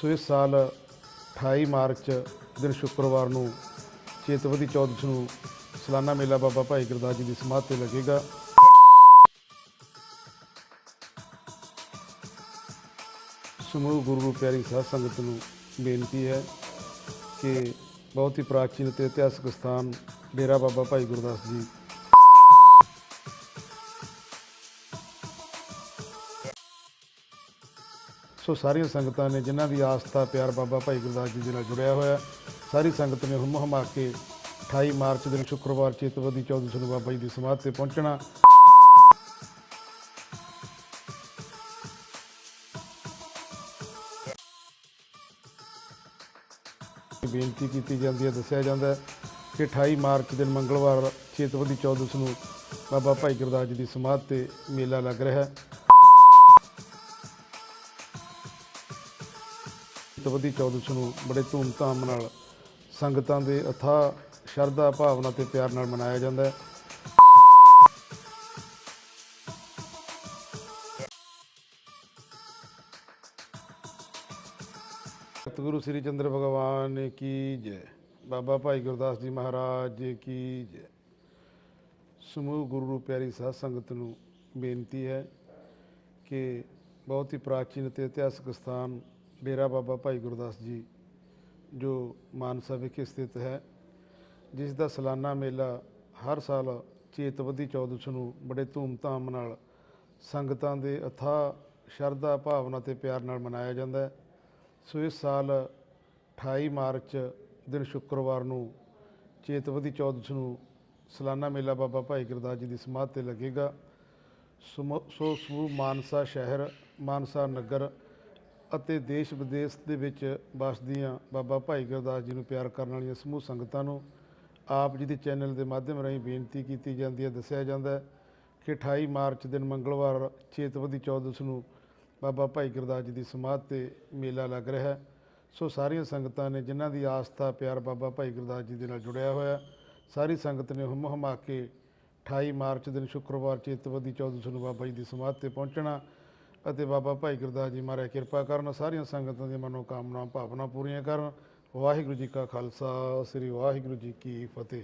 ਸੋ ਇਸ ਸਾਲ 28 ਮਾਰਚ ਦਿਨ ਸ਼ੁੱਕਰਵਾਰ ਨੂੰ ਚੇਤਵਦੀ ਚੌਦਸ ਨੂੰ ਸਲਾਨਾ ਮੇਲਾ ਬਾਬਾ ਭਾਈ ਗੁਰਦਾਸ ਜੀ ਦੀ ਸਮਾਧ ਤੇ ਲੱਗੇਗਾ। ਸਮੂਹ ਗੁਰੂ ਪਿਆਰੀ ਸਾਧ ਸੰਗਤ ਨੂੰ ਬੇਨਤੀ ਹੈ ਕਿ ਬਹੁਤ ਹੀ ਪ੍ਰਾਚੀਨ ਤੇ ਇਤਿਹਾਸਕ ਸਥਾਨ ਡੇਰਾ ਬਾਬਾ ਭਾਈ ਗੁਰਦਾਸ ਜੀ ਸੋ ਸਾਰੀਆਂ ਸੰਗਤਾਂ ਨੇ ਜਿਨ੍ਹਾਂ ਦੀ ਆਸਥਾ ਪਿਆਰ ਬਾਬਾ ਭਾਈ ਗੁਰਦਾਸ ਜੀ ਦੇ ਨਾਲ ਜੁੜਿਆ ਹੋਇਆ, ਸਾਰੀ ਸੰਗਤ ਨੇ ਹੁਮ ਹਮਾ ਕੇ 28 ਮਾਰਚ ਦਿਨ ਸ਼ੁੱਕਰਵਾਰ ਚੇਤਵਦੀ 14 ਨੂੰ ਬਾਬਾ ਜੀ ਦੀ ਸਮਾਧ ਤੇ ਪਹੁੰਚਣਾ। ਬੇਨਤੀ ਕੀਤੀ ਜਾਂਦੀ ਹੈ, ਦੱਸਿਆ ਜਾਂਦਾ ਕਿ 28 ਮਾਰਚ ਦਿਨ ਮੰਗਲਵਾਰ ਚੇਤਵਦੀ 14 ਨੂੰ ਬਾਬਾ ਭਾਈ ਗੁਰਦਾਸ ਜੀ ਦੀ ਸਮਾਧ ਤੇ ਮੇਲਾ ਲੱਗ ਰਿਹਾ ਹੈ। ਚੇਤਵਦੀ 14 ਨੂੰ ਬੜੇ ਧੂਮਧਾਮ ਨਾਲ ਸੰਗਤਾਂ ਦੇ ਅਥਾਹ ਸ਼ਰਧਾ ਭਾਵਨਾ ਤੇ ਪਿਆਰ ਨਾਲ ਮਨਾਇਆ ਜਾਂਦਾ ਹੈ। ਸਤਿਗੁਰੂ ਸ੍ਰੀ ਚੰਦਰ ਭਗਵਾਨ ਕੀ ਜੈ? ਬਾਬਾ ਭਾਈ ਗੁਰਦਾਸ ਜੀ ਮਹਾਰਾਜ ਜੀ ਕੀ ਜੈ? ਸਮੂਹ ਗੁਰੂ ਪਿਆਰੀ ਸਾਧ ਸੰਗਤ ਨੂੰ ਬੇਨਤੀ ਹੈ ਕਿ ਬਹੁਤ ਹੀ ਪ੍ਰਾਚੀਨ ਤੇ ਇਤਿਹਾਸਕ ਸਥਾਨ ਡੇਰਾ ਬਾਬਾ ਭਾਈ ਗੁਰਦਾਸ ਜੀ, ਜੋ ਮਾਨਸਾ ਵਿਖੇ ਸਥਿਤ ਹੈ, ਜਿਸ ਦਾ ਸਾਲਾਨਾ ਮੇਲਾ ਹਰ ਸਾਲ ਚੇਤਵਦੀ 14 ਨੂੰ ਬੜੇ ਧੂਮਧਾਮ ਨਾਲ ਸੰਗਤਾਂ ਦੇ ਅਥਾਹ ਸ਼ਰਧਾ ਭਾਵਨਾ ਤੇ ਪਿਆਰ ਨਾਲ ਮਨਾਇਆ ਜਾਂਦਾ ਹੈ। ਸੋ ਇਸ ਸਾਲ 28 ਮਾਰਚ ਦਿਨ ਸ਼ੁੱਕਰਵਾਰ ਨੂੰ ਚੇਤਵਦੀ 14 ਨੂੰ ਸਾਲਾਨਾ ਮੇਲਾ ਬਾਬਾ ਭਾਈ ਗੁਰਦਾਸ ਜੀ ਦੀ ਸਮਾਧ ਤੇ ਲੱਗੇਗਾ। ਸਮੂ- ਸੋ ਸਮੂਹ ਮਾਨਸਾ ਸ਼ਹਿਰ, ਮਾਨਸਾ ਨਗਰ ਅਤੇ ਦੇਸ਼ ਵਿਦੇਸ਼ ਦੇ ਵਿੱਚ ਵਸਦੀਆਂ ਬਾਬਾ ਭਾਈ ਗੁਰਦਾਸ ਜੀ ਨੂੰ ਪਿਆਰ ਕਰਨ ਵਾਲੀਆਂ ਸਮੂਹ ਸੰਗਤਾਂ ਨੂੰ ਆਪ ਜੀ ਦੇ ਚੈਨਲ ਦੇ ਮਾਧਿਅਮ ਰਾਹੀਂ ਬੇਨਤੀ ਕੀਤੀ ਜਾਂਦੀ ਹੈ, ਦੱਸਿਆ ਜਾਂਦਾ ਹੈ ਕਿ 28 ਮਾਰਚ ਦਿਨ ਮੰਗਲਵਾਰ ਚੇਤਵਦੀ 14 ਨੂੰ ਬਾਬਾ ਭਾਈ ਗੁਰਦਾਸ ਜੀ ਦੀ ਸਮਾਧ ਤੇ ਮੇਲਾ ਲੱਗ ਰਿਹਾ ਹੈ। ਸੋ ਸਾਰੀਆਂ ਸੰਗਤਾਂ ਨੇ ਜਿਨ੍ਹਾਂ ਦੀ ਆਸਥਾ ਪਿਆਰ ਬਾਬਾ ਭਾਈ ਗੁਰਦਾਸ ਜੀ ਦੇ ਨਾਲ ਜੁੜਿਆ ਹੋਇਆ ਸਾਰੀ ਸੰਗਤ ਨੇ ਹੁਮ ਹਮਾ ਕੇ 28 ਮਾਰਚ ਦਿਨ ਸ਼ੁੱਕਰਵਾਰ ਚੇਤਵਦੀ 14 ਨੂੰ ਬਾਬਾ ਜੀ ਦੀ ਸਮਾਧ ਤੇ ਪਹੁੰਚਣਾ ਅਤੇ ਬਾਬਾ ਭਾਈ ਗੁਰਦਾਸ ਜੀ ਮਹਾਰਾਜ ਕਿਰਪਾ ਕਰਨ, ਸਾਰੀਆਂ ਸੰਗਤਾਂ ਦੀਆਂ ਮਨੋਕਾਮਨਾ ਭਾਵਨਾ ਪੂਰੀਆਂ ਕਰਨ। ਵਾਹਿਗੁਰੂ ਜੀ ਕਾ ਖਾਲਸਾ, ਸ੍ਰੀ ਵਾਹਿਗੁਰੂ ਜੀ ਕੀ ਫਤਿਹ।